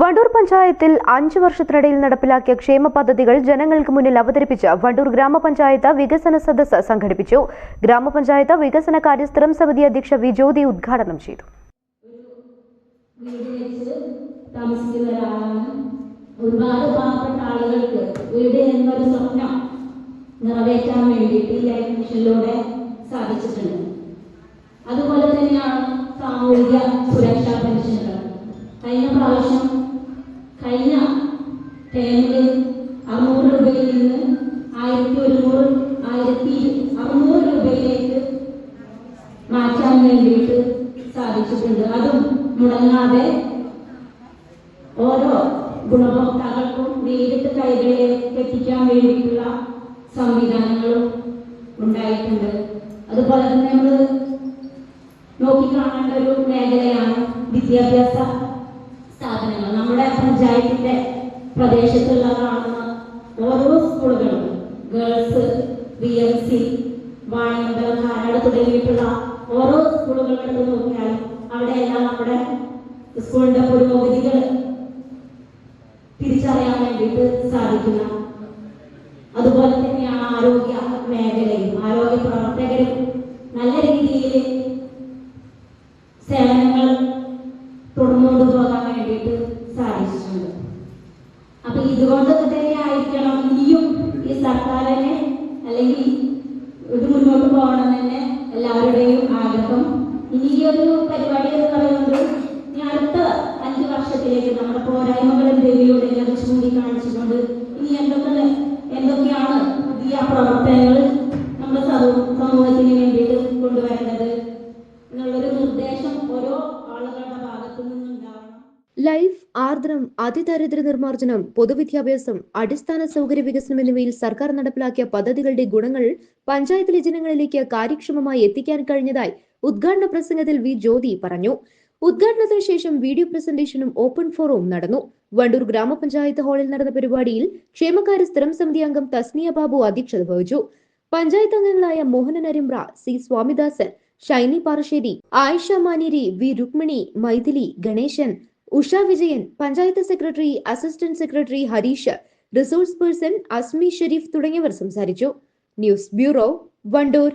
വണ്ടൂർ പഞ്ചായത്തിൽ അഞ്ചു വർഷത്തിനിടയിൽ നടപ്പിലാക്കിയ ക്ഷേമ പദ്ധതികൾ ജനങ്ങൾക്ക് മുന്നിൽ അവതരിപ്പിച്ച് വണ്ടൂർ ഗ്രാമപഞ്ചായത്ത് വികസന സദസ്സ് സംഘടിപ്പിച്ചു. ഗ്രാമപഞ്ചായത്ത് വികസന കാര്യ സ്ഥിരം സമിതി അധ്യക്ഷ വി ഉദ്ഘാടനം ചെയ്തു. ഒരുപാട് ആളുകൾക്ക് സ്വപ്നം നിറവേറ്റാൻ സാധിച്ചിട്ടുണ്ട്. അതുപോലെ തന്നെയാണ് സാമൂഹിക സുരക്ഷാ പെൻഷനുകൾ കഴിഞ്ഞ പ്രാവശ്യം ടേമിൽ അറുന്നൂറ് രൂപയിൽ നിന്ന് ആയിരത്തി ഒരുന്നൂറ് ആയിരത്തി അറുന്നൂറ് രൂപയിലേക്ക് മാറ്റാൻ വേണ്ടിയിട്ട് സാധിച്ചിട്ടുണ്ട്. അതും മുടങ്ങാതെ ഓരോ ഗുണഭോക്താക്കൾക്കും നേരിട്ട് കൈകളിലേക്ക് എത്തിക്കാൻ വേണ്ടിയിട്ടുള്ള സംവിധാനങ്ങളും ഉണ്ടായിട്ടുണ്ട്. അതുപോലെ തന്നെ നമ്മൾ നോക്കിക്കാണേണ്ട ഒരു മേഖലയാണ് വിദ്യാഭ്യാസ സ്ഥാപനങ്ങൾ നമ്മുടെ പഞ്ചായത്തിന്റെ പ്രദേശത്തുള്ള കാണുന്ന ഓരോ സ്കൂളുകളും girls B M C Vaniyambalam Kanad തുടങ്ങിയിട്ടുള്ള ഓരോ സ്കൂളുകളുടെ എടുത്ത് നോക്കിയാൽ അവിടെയെല്ലാം നമ്മുടെ സ്കൂളിന്റെ പുരോഗതികൾ തിരിച്ചറിയാൻ വേണ്ടിയിട്ട് സാധിക്കുന്ന അതുപോലെ തന്നെയാണ് ആരോഗ്യ മേഖലയും ആരോഗ്യ സർക്കാരിനെ അല്ലെങ്കിൽ ഇത് മുന്നോട്ട് പോകണം തന്നെ എല്ലാവരുടെയും ആഗ്രഹം. ഇനി ഈ ഒരു പരിപാടി എന്ന് പറയുന്നത് ഇനി അടുത്ത അഞ്ച് വർഷത്തിലേക്ക് നമ്മുടെ പോരായ്മകൾ എന്തെങ്കിലും അത് ചൂണ്ടിക്കാണിച്ചുകൊണ്ട് ഇനി എന്തൊക്കെ എന്തൊക്കെയാണ് പുതിയ പ്രവർത്തനങ്ങൾ നമ്മുടെ സമൂ- സമൂഹത്തിന് വേണ്ടിയിട്ട് കൊണ്ടുവരേണ്ടത് എന്നുള്ളൊരു നിർദ്ദേശം ഓരോ ആളുകളുടെ ഭാഗത്തു നിന്നുണ്ടാവണം ലൈഫ് ആർദ്രം അതിദരിദ്ര നിർമ്മാർജനം പൊതുവിദ്യാഭ്യാസം അടിസ്ഥാന സൗകര്യ വികസനം എന്നിവയിൽ സർക്കാർ നടപ്പിലാക്കിയ പദ്ധതികളുടെ ഗുണങ്ങൾ പഞ്ചായത്തിലെ ജനങ്ങളിലേക്ക് കാര്യക്ഷമമായി എത്തിക്കാൻ കഴിഞ്ഞതായി ഉദ്ഘാടന പ്രസംഗത്തിൽ വി ജ്യോതി പറഞ്ഞു. ഉദ്ഘാടനത്തിന് ശേഷം വീഡിയോ പ്രസന്റേഷനും ഓപ്പൺ ഫോറവും നടന്നു. വണ്ടൂർ ഗ്രാമപഞ്ചായത്ത് ഹാളിൽ നടന്ന പരിപാടിയിൽ ക്ഷേമകാര്യ സ്ഥിരം സമിതി അംഗം തസ്നിയ ബാബു അധ്യക്ഷത വഹിച്ചു. പഞ്ചായത്ത് അംഗങ്ങളായ Mohanan Arimbra C Swamidasan Shiny Parassery Ayisha Maneri V Rukmini Mythili Ganesan Usha Vijayan panchayat secretary assistant secretary Harish resource person Asmi Sherif തുടങ്ങിയവർ സംസാരിച്ചു. News bureau Wandoor.